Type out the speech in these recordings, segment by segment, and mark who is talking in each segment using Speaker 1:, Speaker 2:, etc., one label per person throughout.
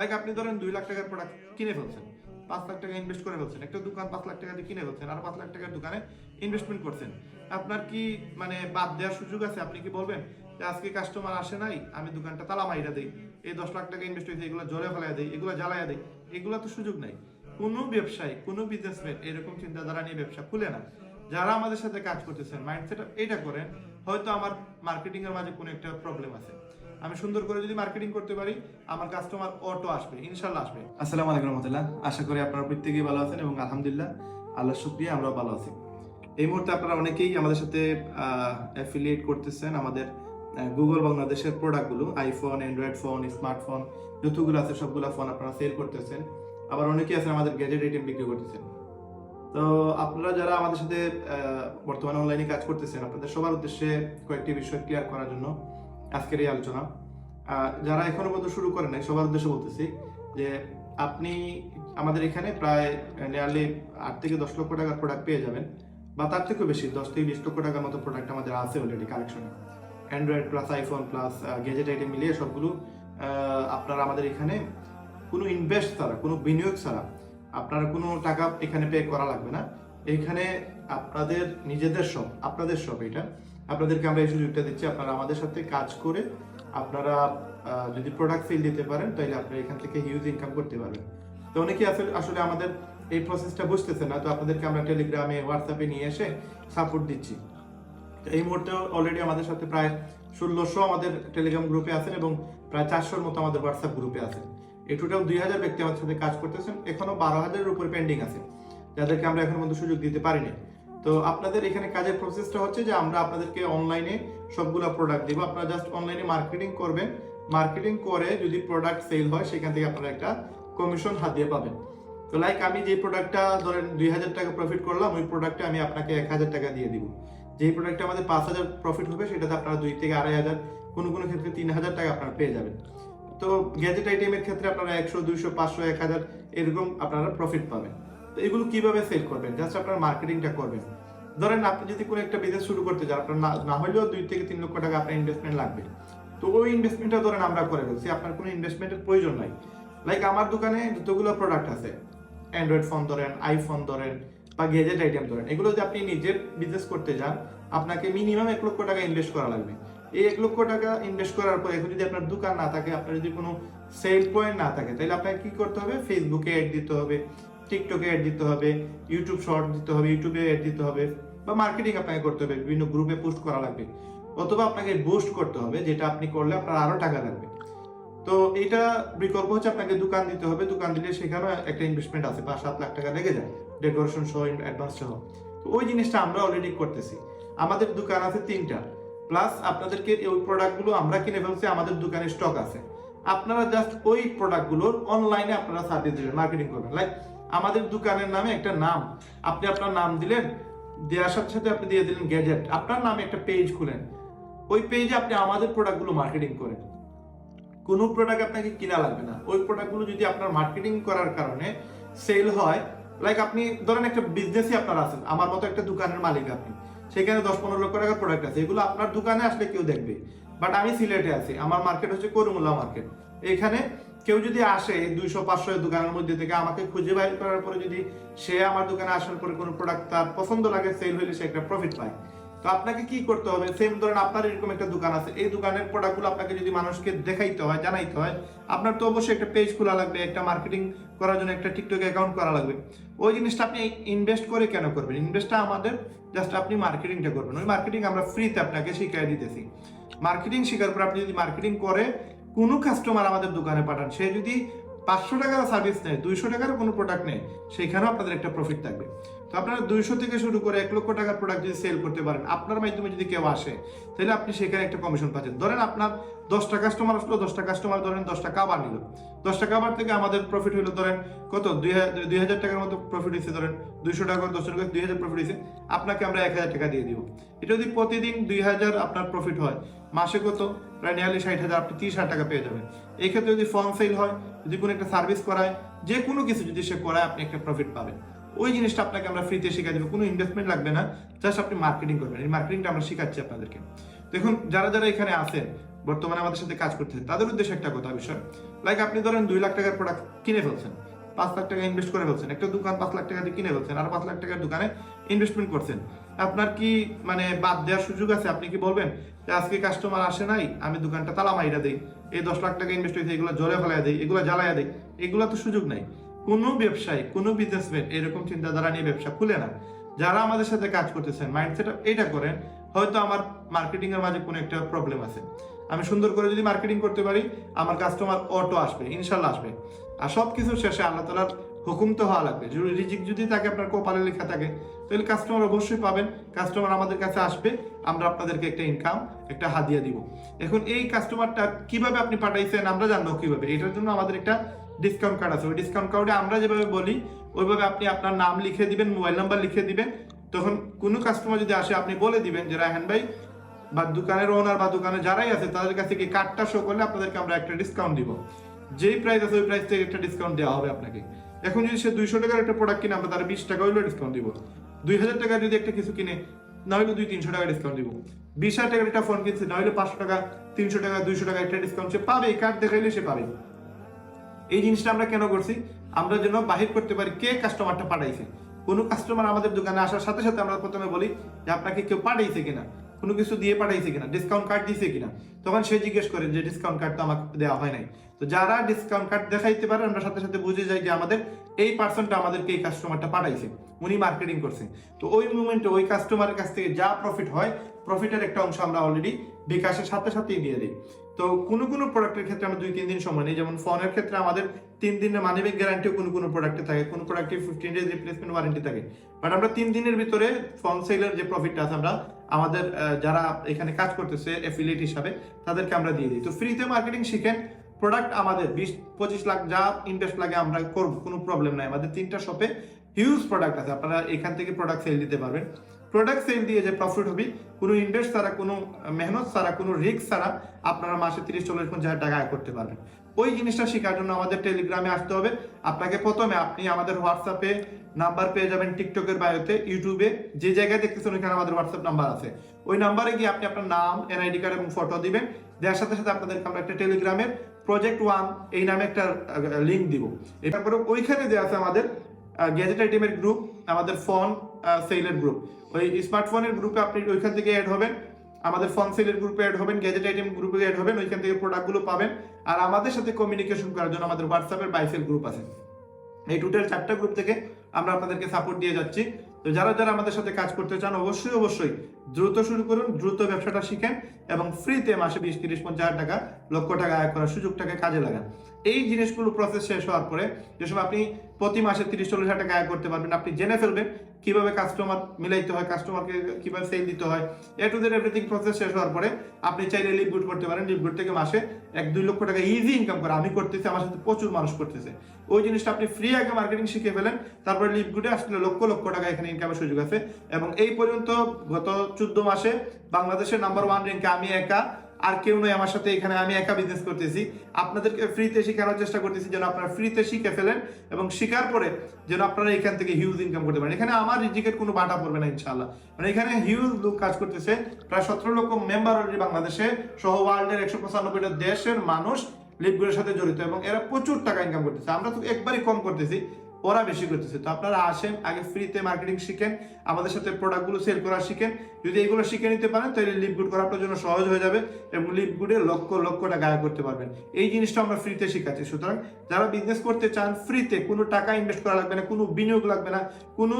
Speaker 1: Like আপনি ধরেন দুই লাখ টাকার প্রোডাক্ট কিনে ফেলছেন, পাঁচ লাখ টাকা ইনভেস্ট করে ফেলছেন, একটা দোকান পাঁচ লাখ টাকা দিয়ে কিনে ফেলছেন আর পাঁচ লাখ টাকার দোকানে ইনভেস্টমেন্ট করছেন। আপনার কি মানে বাদ দেওয়ার সুযোগ আছে? আপনি কি বলবেন যে আজকে কাস্টমার আসে নাই, আমি দোকানটা তালা মাইরা দিই, এই দশ লাখ টাকা ইনভেস্ট হয়েছে এগুলো জলে ফেলাই দিই, এগুলো জ্বালাইয়া দিই, এগুলো তো সুযোগ নাই। কোনো ব্যবসায়ী, কোনো বিজনেসম্যান এরকম চিন্তাধারা নিয়ে ব্যবসা খুলে না। যারা আমাদের সাথে কাজ করতেছেন মাইন্ডসেট এটা করেন, হয়তো আমার মার্কেটিং এর মাঝে কোনো একটা প্রবলেম আছে। আমি সুন্দর করে যদি মার্কেটিং করতে পারি, আমার কাস্টমার অটো আসবে, ইনশাল্লাহ আসবে। আসসালামু আলাইকুম রহমতুল্লাহ। আশা করি আপনারা প্রত্যেকেই ভালো আছেন এবং আলহামদুলিল্লাহ আল্লাহ শুক্রিয়া, আমরাও ভালো আছি। এই মুহূর্তে আপনারা অনেকেই আমাদের সাথে অ্যাফিলিয়েট করতেছেন। আমাদের গুগল বাংলাদেশের প্রোডাক্টগুলো আইফোন অ্যান্ড্রয়েড ফোন স্মার্টফোন যতগুলো আছে সবগুলো ফোন আপনারা সেল করতেছেন। আবার অনেকেই আছেন আমাদের গ্যাজেট আইটেম বিক্রি করতেছেন। তো আপনারা যারা আমাদের সাথে বর্তমানে অনলাইনে কাজ করতেছেন, আপনাদের সবার উদ্দেশ্যে কয়েকটি বিষয় ক্লিয়ার করার জন্য আজকের এই আলোচনা। যারা এখনও পর্যন্ত শুরু করে নাই, সবার উদ্দেশ্যে বলতেছি যে আপনি আমাদের এখানে প্রায় নিয়ারলি আট থেকে দশ লক্ষ টাকার প্রোডাক্ট পেয়ে যাবেন, বা তার থেকেও বেশি, দশ থেকে বিশ লক্ষ টাকার মতো প্রোডাক্ট আমাদের আছে অলরেডি কালেকশনে Android plus iPhone plus gadget item মিলিয়ে সবগুলো আপনারা আমাদের এখানে কোনো ইনভেস্ট ছাড়া, কোনো বিনিয়োগ ছাড়া আপনারা কোনো টাকা এখানে পে করা লাগবে না। এখানে আপনাদের নিজেদের সব আপনাদের সব এটা। আপনাদেরকে আমরা এই সুযোগটা দিচ্ছি। আপনারা আমাদের সাথে কাজ করে আপনারা যদি প্রোডাক্ট সেল দিতে পারেন তাহলে আপনারা এখান থেকে হিউজ ইনকাম করতে পারবেন। তো অনেকেই আসলে আসলে আমাদের এই প্রসেসটা বুঝতেছে না, তো আপনাদেরকে আমরা টেলিগ্রামে হোয়াটসঅ্যাপে নিয়ে এসে সাপোর্ট দিচ্ছি। তো এই মুহূর্তে অলরেডি আমাদের সাথে প্রায় ষোলোশো আমাদের টেলিগ্রাম গ্রুপে আছেন এবং প্রায় চারশোর মতো আমাদের হোয়াটসঅ্যাপ গ্রুপে আছেন। এই টোটাল দুই হাজার ব্যক্তি আমাদের সাথে কাজ করতেছেন। এখনও বারো হাজারের উপরে পেন্ডিং আছে। যাদেরকে আমরা এখন পর্যন্ত সুযোগ দিতে পারিনি। তো আপনাদের এখানে কাজের প্রসেসটা হচ্ছে যে আমরা আপনাদেরকে অনলাইনে সবগুলো প্রোডাক্ট দিব। আপনারা জাস্ট অনলাইনে মার্কেটিং করবেন। মার্কেটিং করে যদি প্রোডাক্ট সেল হয়, সেখান থেকে আপনারা একটা কমিশন হাত দিয়ে পাবেন। তো লাইক আমি যে প্রোডাক্টটা ধরেন দুই হাজার টাকা প্রফিট করলাম, ওই প্রোডাক্টে আমি আপনাকে এক হাজার টাকা দিয়ে দিব। যেই প্রোডাক্টে আমাদের পাঁচ হাজার প্রফিট হবে, সেটাতে আপনারা দুই থেকে আড়াই হাজার, কোনো কোনো ক্ষেত্রে তিন হাজার টাকা আপনারা পেয়ে যাবেন। তো গ্যাজেট আইটেমের ক্ষেত্রে আপনারা একশো, দুইশো, পাঁচশো, এক হাজার, এরকম আপনারা প্রফিট পাবেন। তো এগুলো কীভাবে সেল করবেন? জাস্ট আপনারা মার্কেটিংটা করবেন। ধরেন আপনি যদি কোনো একটা বিজনেস শুরু করতে চান, আপনার না- হলেও দুই থেকে তিন লক্ষ টাকা আপনার ইনভেস্টমেন্ট লাগবে। তো ওই ইনভেস্টমেন্টটা ধরেন আমরা করে ফেলছি, আপনার কোনো ইনভেস্টমেন্টের প্রয়োজন নাই। লাইক আমার দোকানে যতগুলো প্রোডাক্ট আছে অ্যান্ড্রয়েড ফোন ধরেন আইফোন ধরেন, বা গেজেট আইটেম ধরেন, এগুলো যদি আপনি নিজের বিজনেস করতে যান, আপনাকে মিনিমাম এক লক্ষ টাকা ইনভেস্ট করা লাগবে। এই এক লক্ষ টাকা ইনভেস্ট করার পর এখন যদি আপনার দোকান না থাকে, আপনার যদি কোনো সেল পয়েন্ট না থাকে, তাহলে আপনাকে কি করতে হবে? ফেসবুকে অ্যাড দিতে হবে। টিকটকে অ্যাড দিতে হবে ইউটিউব শর্ট দিতে হবে ইউটিউবে অ্যাড দিতে হবে, বা মার্কেটিং আপনাকে করতে হবে, বিভিন্ন গ্রুপে পোস্ট করা লাগবে, অথবা আপনাকে বুস্ট করতে হবে, যেটা আপনি করলে আপনার আরও টাকা লাগবে। তো এটা বিকল্প হচ্ছে আপনাকে দোকান দিতে হবে, দোকান দিলে সেখানে একটা ইনভেস্টমেন্ট আছে, পাঁচ সাত লাখ টাকা লেগে যায় ডেকোরেশন সহ অ্যাডভান্স সহ। তো ওই জিনিসটা আমরা অলরেডি করতেছি। আমাদের দোকান আছে তিনটা প্লাস আপনাদেরকে ওই প্রোডাক্টগুলো আমরা কিনে ফেলছি, আমাদের দোকানে স্টক আছে। আপনারা জাস্ট ওই প্রোডাক্টগুলোর অনলাইনে আপনারা সার্ভিস দিবেন মার্কেটিং করবেন লাইক আমাদের দোকানের নামে একটা নাম। আপনি আপনার নাম দিলেন দেওয়ার সাথে সাথে আপনি দিয়ে দিলেন গ্যাজেট আপনার নামে একটা পেজ খুলেন। ওই পেজে আপনি আমাদের প্রোডাক্টগুলো মার্কেটিং করেন। কোনো প্রোডাক্ট আপনাকে কিনা লাগবে না। ওই প্রোডাক্টগুলো যদি আপনার মার্কেটিং করার কারণে সেল হয় লাইক আপনি ধরেন একটা বিজনেসই আপনার আছেন আমার মতো একটা দোকানের মালিক আপনি। সেখানে দশ পনেরো লক্ষ টাকার প্রোডাক্ট আছে। এগুলো আপনার দোকানে আসলে কেউ দেখবে। বাট আমি সিলেটে আছি। আমার মার্কেট হচ্ছে করুমুল্লা মার্কেট এখানে কেউ যদি আসে দুইশো, পাঁচশো দোকানের মধ্যে থেকে আমাকে খুঁজে বাইর করার পরে যদি সে আমার দোকানে আসার পরে কোনো প্রোডাক্ট তার পছন্দ লাগে সেল হলে সে একটা প্রফিট পায়। তো আপনাকে কি করতে হবে? সেম ধরেন আপনার এরকম একটা দোকান আছে। এই দোকানের প্রোডাক্টগুলো আপনাকে যদি মানুষকে দেখাইতে হয়, জানাইতে হয়, আপনার তো অবশ্যই একটা পেজ খোলা লাগবে, একটা মার্কেটিং করার জন্য একটা টিকটক অ্যাকাউন্ট করা লাগবে। ওই জিনিসটা আপনি ইনভেস্ট করে কেন করবেন? ইনভেস্টটা আমাদের জাস্ট আপনি মার্কেটিংটা করবেন। ওই মার্কেটিং আমরা ফ্রিতে আপনাকে শিখিয়ে দিতেছি। মার্কেটিং শেখার পর আপনি যদি মার্কেটিং করে কোনো কাস্টমার আমাদের দোকানে পাঠান। সে যদি পাঁচশো টাকার সার্ভিস নেয়, দুইশো টাকার কোনো প্রোডাক্ট নেয়, সেখানেও আপনাদের একটা প্রফিট থাকবে। তো আপনারা দুইশো থেকে শুরু করে এক লক্ষ টাকার প্রোডাক্ট যদি সেল করতে পারেন, আপনার মাধ্যমে যদি কেউ আসে, তাহলে আপনি সেখানে একটা কমিশন পাচ্ছেন। ধরেন আপনার দশটা কাস্টমার আসলো, দশটা কাস্টমার ধরেন দশটা কাবার নিল। দশটা কাবার থেকে আমাদের প্রফিট হলো ধরেন কত? দুই হাজার টাকার মতো প্রফিট হয়েছে ধরেন দুইশো টাকা দশ টাকা, দুই হাজার প্রফিট হয়েছে আপনাকে আমরা এক হাজার টাকা দিয়ে দিব। এটা যদি প্রতিদিন দুই হাজার আপনার প্রফিট হয়, মাসে কত? প্রায় নিয়ারলি ষাট হাজার, আপনি তিরিশ হাজার টাকা পেয়ে যাবেন। এই ক্ষেত্রে যদি ফর্ম সেল হয়, যদি কোনো একটা সার্ভিস করায় যে কোনো কিছু যদি সে করায়, আপনি একটা প্রফিট পাবেন। ওই জিনিসটা আপনাকে আমরা ফ্রিতে শিখা দেবো। কোনো ইনভেস্টমেন্ট লাগবে না জাস্ট আপনি মার্কেটিং করবেন। এই মার্কেটিংটা আমরা শেখাচ্ছি আপনাদেরকে। দেখুন, যারা যারা এখানে আছেন, বর্তমানে আমাদের সাথে কাজ করতেছে তাদের উদ্দেশ্যে একটা কথা, বিষয়। লাইক আপনি ধরেন দুই লাখ টাকার প্রোডাক্ট কিনে ফেলছেন, পাঁচ লাখ টাকা ইনভেস্ট করে ফেলছেন, একটা দোকান পাঁচ লাখ টাকা দিয়ে কিনে ফেলছেন, আর পাঁচ লাখ টাকার দোকানে ইনভেস্টমেন্ট করছেন। আপনার কি মানে বাদ দেওয়ার সুযোগ আছে? আপনি কি বলবেন যে, আজকে কাস্টমার আসে নাই, আমি দোকানটা তালা মাইরা দেই, এই দশ লাখ টাকা ইনভেস্ট হয়েছে, এগুলো জলে ফেলাই দেই, এগুলো জ্বালাইয়া দেই। এগুলো তো সুযোগ নাই। কোনো ব্যবসায়ী, কোনো বিজনেসম্যান এরকম চিন্তাধারা নিয়ে ব্যবসা খুলে না। যারা আমাদের সাথে কাজ করতেছেন মাইন্ডসেট এটা করেন, হয়তো আমার মার্কেটিং এর মাঝে কোনো একটা প্রবলেম আছে। আমি সুন্দর করে যদি মার্কেটিং করতে পারি, আমার কাস্টমার অটো আসবে, ইনশাল্লাহ আসবে। আর সব কিছুর শেষে আল্লাহ তালার হুকুম তো হওয়া লাগবে। রিজিক যদি থাকে, আপনার কপালে লেখা থাকে, তাহলে কাস্টমার অবশ্যই পাবেন। কাস্টমার আমাদের কাছে আসবে, আমরা আপনাদেরকে একটা ইনকাম একটা হাদিয়া দিব। এখন এই কাস্টমারটা কীভাবে আপনি পাঠাইছেন, আমরা জানব কীভাবে? এটার জন্য আমাদের একটা ডিসকাউন্ট কার্ড আছে। ওই ডিসকাউন্ট কার্ডে আমরা যেভাবে বলি, ওইভাবে আপনি আপনার নাম লিখে দিবেন, মোবাইল নাম্বার লিখে দিবেন। তখন কোনো কাস্টমার যদি আসে, আপনি বলে দিবেন যে, রায়হান ভাই, বা দোকানের ওনার বা দোকানে যারাই আছে, তাদের কাছে কি কার্ডটা শো করলে আপনাদেরকে আমরা একটা ডিসকাউন্ট দিব। যেই প্রাইস আছে, ওই প্রাইস থেকে একটা ডিসকাউন্ট দেওয়া হবে আপনাকে। এখন যদি সে দুইশো টাকার একটা প্রোডাক্ট কিনে, আমরা তার বিশ টাকা হইলেও ডিসকাউন্ট দিব। দুই হাজার টাকা যদি একটা কিছু কিনে না দুই তিনশো টাকা ডিসকাউন্ট দিব। বিশ হাজার টাকার একটা ফোন কিনছে না পাঁচশো টাকা, তিনশো টাকা, দুইশো টাকা একটা ডিসকাউন্ট সে পাবে কার্ড দেখাইলে সে পাবে। এই জিনিসটা আমরা কেন করছি? আমরা যেন বাহির করতে পারি কে কাস্টমারটা পাঠাইছে। কোনো কাস্টমার আমাদের দোকানে আসার সাথে সাথে আমরা প্রথমে বলি যে আপনাকে কেউ পাঠাইছে কিনা, কোনো কিছু দিয়ে পাঠাইছে কিনা ডিসকাউন্ট কার্ড দিয়েছে কিনা। তখন সে জিজ্ঞেস করে যে ডিসকাউন্ট কার্ড তো আমাকে দেওয়া হয় নাই। তো যারা ডিসকাউন্ট কার্ড দেখাইতে পারে, আমরা সাথে সাথে বুঝে যাই যে আমাদের এই পার্সনটা আমাদেরকে এই কাস্টমারটা পাঠাইছে। উনি মার্কেটিং করছে। তো ওই মুমেন্টে ওই কাস্টমারের কাছ থেকে যা প্রফিট হয় প্রফিটের একটা অংশ আমরা অলরেডি বিকাশের সাথে সাথেই দিয়ে দিই। তো কোনো কোনো প্রোডাক্টের ক্ষেত্রে আমরা দুই, তিন দিন সময় নিই। যেমন ফোনের ক্ষেত্রে আমাদের তিন দিনের মানিব্যাগ গ্যারান্টিও কোনো কোনো প্রোডাক্টে থাকে। কোনো প্রোডাক্টে ফিফটিন ডেজ রিপ্লেসমেন্ট ওয়ারেন্টি থাকে। বাট আমরা তিন দিনের ভিতরে ফোন সেলের যে প্রফিটটা আছে, আমরা আমাদের যারা এখানে কাজ করতেছে অ্যাফিলিয়েট হিসাবে, তাদেরকে আমরা দিয়ে দিই। তো ফ্রিতে মার্কেটিং শিখেন। প্রোডাক্ট আমাদের বিশ, পঁচিশ লাখ যা ইনভেস্ট লাগে আমরা করব, কোনো প্রবলেম নাই। আমাদের তিনটা শপে হিউজ প্রোডাক্ট আছে। আপনারা এখান থেকে প্রোডাক্ট সেল দিতে পারবেন। প্রোডাক্ট সেল দিয়ে যে প্রফিট হবে, কোনো ইন্টারেস্ট ছাড়া, কোনো মেহনত ছাড়া, কোনো রিস্ক ছাড়া আপনারা মাসে তিরিশ, চল্লিশ, পঞ্চাশ হাজার টাকা আয় করতে পারবেন। ওই জিনিসটা শেখার জন্য আমাদের টেলিগ্রামে আসতে হবে। আপনাকে প্রথমে আপনি আমাদের হোয়াটসঅ্যাপে নাম্বার পেয়ে যাবেন টিকটকের বায়োতে ইউটিউবে যে জায়গায় দেখতেছেন ওইখানে আমাদের হোয়াটসঅ্যাপ নাম্বার আছে। ওই নাম্বারে গিয়ে আপনি আপনার নাম এনআইডি কার্ড এবং ফটো দিবেন। দেওয়ার সাথে সাথে আপনাদেরকে আমরা একটা টেলিগ্রামের প্রজেক্ট ওয়ান এই নামে একটা লিঙ্ক দিব। এরপরে ওইখানে দেওয়া আছে আমাদের গ্যাজেট আইটেমের গ্রুপ আমাদের ফোন সেলের গ্রুপ ওই স্মার্টফোনের গ্রুপে আপনি ওইখান থেকে অ্যাড হবেন। আমাদের ফোন সেলের গ্রুপে অ্যাড হবেন গ্যাজেট আইটেম গ্রুপে অ্যাড হবেন, ওইখান থেকে প্রোডাক্টগুলো পাবেন। আর আমাদের সাথে কমিউনিকেশন করার জন্য আমাদের হোয়াটসঅ্যাপের বাইসেল গ্রুপ আছে। এই টোটাল চারটা গ্রুপ থেকে আমরা আপনাদেরকে সাপোর্ট দিয়ে যাচ্ছি। তো যারা যারা আমাদের সাথে কাজ করতে চান, অবশ্যই অবশ্যই দ্রুত শুরু করুন, দ্রুত ব্যবসাটা শিখেন এবং ফ্রিতে মাসে বিশ, তিরিশ, পঞ্চাশ টাকা, লক্ষ টাকা আয় করার সুযোগটাকে কাজে লাগান। এই জিনিসগুলো প্রসেস শেষ হওয়ার পরে যেসব আপনি প্রতি মাসে তিরিশ, চল্লিশ হাজার টাকা আয় করতে পারবেন, আপনি জেনে ফেলবেন কীভাবে কাস্টমার মিলাইতে হয় কাস্টমারকে কীভাবে সেল দিতে হয় A to Z everything process শেষ হওয়ার পরে আপনি চাইলে লিভ গুড করতে পারেন। লিভ গুড থেকে মাসে এক দুই লক্ষ টাকা ইজি ইনকাম করে। আমি করতেছি, আমার সাথে প্রচুর মানুষ করতেছে। ওই জিনিসটা আপনি ফ্রি আগে মার্কেটিং শিখে ফেলেন, তারপরে লিভ গুডে আসলে লক্ষ লক্ষ টাকা এখানে ইনকামের সুযোগ আছে। এবং এই পর্যন্ত গত চোদ্দ মাসে বাংলাদেশের নাম্বার ওয়ান র্যাঙ্কে আমি একা আর কেউ নয় আমার সাথে, এখানে আমি একা বিজনেস করতেছি। আপনাদেরকে ফ্রিতে শেখানোর চেষ্টা করতেছি যেন আপনারা ফ্রিতে শিখে ফেলেন এবং শিখার পরে যেন আপনারা এখান থেকে হিউজ ইনকাম করতে পারেন। এখানে আমার রিজিকের কোনো বাটা পড়বে না, ইনশাআল্লাহ। মানে এখানে হিউজ লোক কাজ করতেছে, প্রায় সতেরো লক্ষ মেম্বার অলরেডি বাংলাদেশে, সহ ওয়ার্ল্ডের একশো পঁচানব্বইটা দেশের মানুষ লিপগুলোর সাথে জড়িত এবং এরা প্রচুর টাকা ইনকাম করতেছে। আমরা তো একবারই কম করতেছি ওরা বেশি করতেছে তো আপনারা আসেন, আগে ফ্রিতে মার্কেটিং শিখেন, আমাদের সাথে প্রোডাক্টগুলো সেল করা শিখেন। যদি এগুলো শিখে নিতে পারেন, তাহলে লিপ গুড করা আপনার জন্য সহজ হয়ে যাবে এবং লিপ গুডে লক্ষ লক্ষ টাকা আয় করতে পারবেন। এই জিনিসটা আমরা ফ্রিতে শেখাচ্ছি। সুতরাং যারা বিজনেস করতে চান ফ্রিতে কোনো টাকা ইনভেস্ট করা লাগবে না, কোনো বিনিয়োগ লাগবে না, কোনো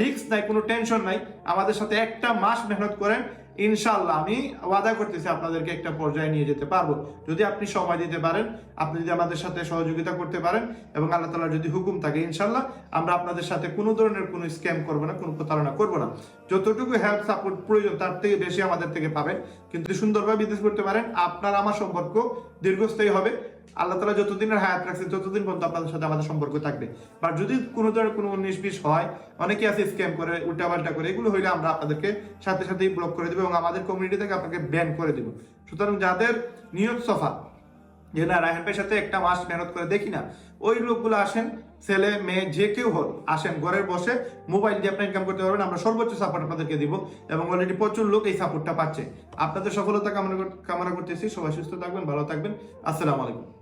Speaker 1: রিস্ক নাই, কোনো টেনশন নাই। আমাদের সাথে একটা মাস মেহনত করেন ইনশাল্লাহ আমি ওয়াদা করতেছি আপনাদেরকে একটা পর্যায়ে নিয়ে যেতে পারব। যদি আপনি সময় দিতে পারেন, আপনি যদি আমাদের সাথে সহযোগিতা করতে পারেন এবং আল্লাহ তালার যদি হুকুম থাকে ইনশাল্লাহ আমরা আপনাদের সাথে কোনো ধরনের কোনো স্ক্যাম করব না, কোনো প্রতারণা করব না। যতটুকু হেল্প সাপোর্ট প্রয়োজন, তার থেকে বেশি আমাদের থেকে পাবেন। কিন্তু সুন্দরভাবে বিজনেস করতে পারেন। আপনার আমার সম্পর্ক দীর্ঘস্থায়ী হবে। আল্লাহ তালা যতদিনের হায়াত রাখছে ততদিন পর্যন্ত আপনাদের সাথে আমাদের সম্পর্ক থাকবে। বা যদি কোনো ধরনের কোনো উনিশ বিশ হয় অনেকে আছে স্ক্যাম করে, উল্টাপাল্টা করে, এগুলো হইলে আমরা আপনাদেরকে সাথে সাথেই ব্লক করে দেবো এবং আমাদের কমিউনিটি থেকে আপনাকে ব্যান করে দেবো। সুতরাং যাদের নিয়ত সফা যে না রায়হান ভাইয়ের সাথে একটা মাস মেহনত করে দেখি না, ওই লোকগুলো আসেন, ছেলে, মেয়ে, যে কেউ হোক, আসেন ঘরে বসে, মোবাইল দিয়ে আপনার ইনকাম করতে পারবেন, আমরা সর্বোচ্চ সাপোর্ট আপনাদেরকে দিব এবং অলরেডি প্রচুর লোক এই সাপোর্টটা পাচ্ছে। আপনাদের সফলতা কামনা কামনা করতেছি, সবাই সুস্থ থাকবেন, ভালো থাকবেন, আসসালামু আলাইকুম।